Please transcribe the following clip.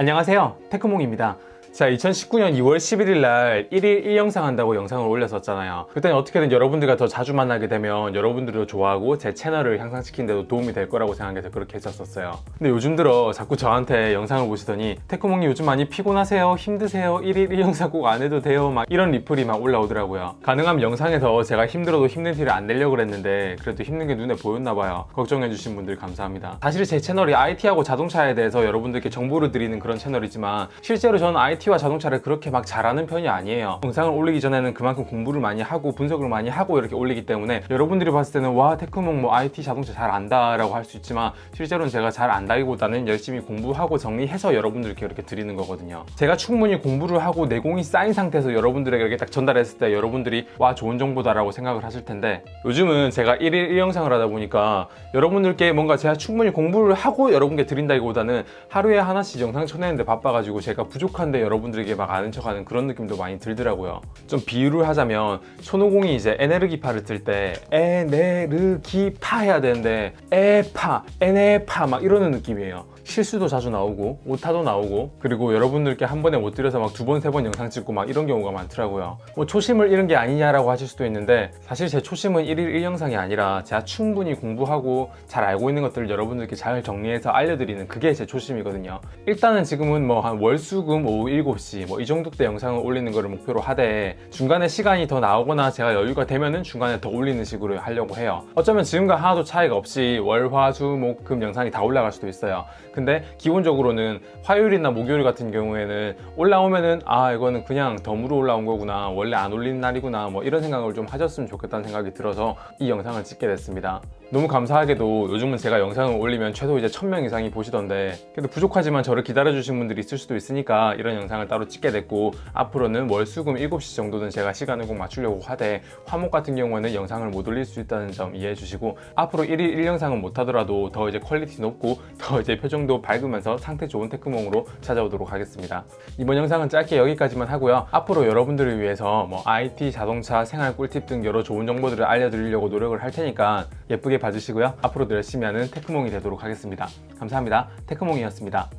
안녕하세요. 테크몽입니다 자 2019년 2월 11일 날 1일 1영상 한다고 영상을 올렸었잖아요. 그때는 어떻게든 여러분들과 더 자주 만나게 되면 여러분들도 좋아하고 제 채널을 향상시키는 데도 도움이 될 거라고 생각해서 그렇게 했었어요. 근데 요즘 들어 자꾸 저한테 영상을 보시더니 테크몽이 요즘 많이 피곤하세요? 힘드세요? 1일 1영상 꼭 안 해도 돼요? 막 이런 리플이 막 올라오더라고요. 가능하면 영상에서 제가 힘들어도 힘든 티를 안 내려고 그랬는데 그래도 힘든 게 눈에 보였나 봐요. 걱정해주신 분들 감사합니다. 사실 제 채널이 IT하고 자동차에 대해서 여러분들께 정보를 드리는 그런 채널이지만 실제로 저는 IT 와 자동차를 그렇게 막 잘하는 편이 아니에요. 영상을 올리기 전에는 그만큼 공부를 많이 하고 분석을 많이 하고 이렇게 올리기 때문에 여러분들이 봤을 때는 와 테크몽 뭐 IT 자동차 잘 안다 라고 할 수 있지만 실제로는 제가 잘 안다기보다는 열심히 공부하고 정리해서 여러분들께 이렇게 드리는 거거든요. 제가 충분히 공부를 하고 내공이 쌓인 상태에서 여러분들에게 이렇게 딱 전달했을 때 여러분들이 와 좋은 정보다 라고 생각을 하실 텐데 요즘은 제가 1일 1영상을 하다 보니까 여러분들께 뭔가 제가 충분히 공부를 하고 여러분께 드린다기보다는 하루에 하나씩 영상 쳐내는데 바빠가지고 제가 부족한데 여러분들에게 막 아는 척하는 그런 느낌도 많이 들더라고요. 좀 비유를 하자면 손오공이 이제 에네르기파를 틀때 에네르기파 해야 되는데 에파 에네파 막 이러는 느낌이에요 실수도 자주 나오고 오타도 나오고 그리고 여러분들께 한 번에 못 드려서 막 두 번 세 번 영상 찍고 막 이런 경우가 많더라고요. 뭐 초심을 잃은 게 아니냐라고 하실 수도 있는데 사실 제 초심은 1일 1영상이 아니라 제가 충분히 공부하고 잘 알고 있는 것들을 여러분들께 잘 정리해서 알려드리는 그게 제 초심이거든요. 일단은 지금은 뭐 한 월수금 오후 7시 뭐 이 정도 때 영상을 올리는 거를 목표로 하되 중간에 시간이 더 나오거나 제가 여유가 되면은 중간에 더 올리는 식으로 하려고 해요. 어쩌면 지금과 하나도 차이가 없이 월, 화, 수, 목, 금 영상이 다 올라갈 수도 있어요 근데 기본적으로는 화요일이나 목요일 같은 경우에는 올라오면은 아 이거는 그냥 덤으로 올라온 거구나 원래 안 올리는 날이구나 뭐 이런 생각을 좀 하셨으면 좋겠다는 생각이 들어서 이 영상을 찍게 됐습니다 너무 감사하게도 요즘은 제가 영상을 올리면 최소 이제 1000명 이상이 보시던데 그래도 부족하지만 저를 기다려주신 분들이 있을 수도 있으니까 이런 영상을 따로 찍게 됐고 앞으로는 월 수금 7시 정도는 제가 시간을 꼭 맞추려고 하되 화목 같은 경우에는 영상을 못 올릴 수 있다는 점 이해해 주시고 앞으로 1일 1영상은 못하더라도 더 이제 퀄리티 높고 더 이제 표정도 밝으면서 상태 좋은 테크몽으로 찾아오도록 하겠습니다. 이번 영상은 짧게 여기까지만 하고요. 앞으로 여러분들을 위해서 뭐 IT, 자동차, 생활 꿀팁 등 여러 좋은 정보들을 알려드리려고 노력을 할 테니까 예쁘게 봐주시고요. 앞으로도 열심히 하는 테크몽이 되도록 하겠습니다. 감사합니다. 테크몽이었습니다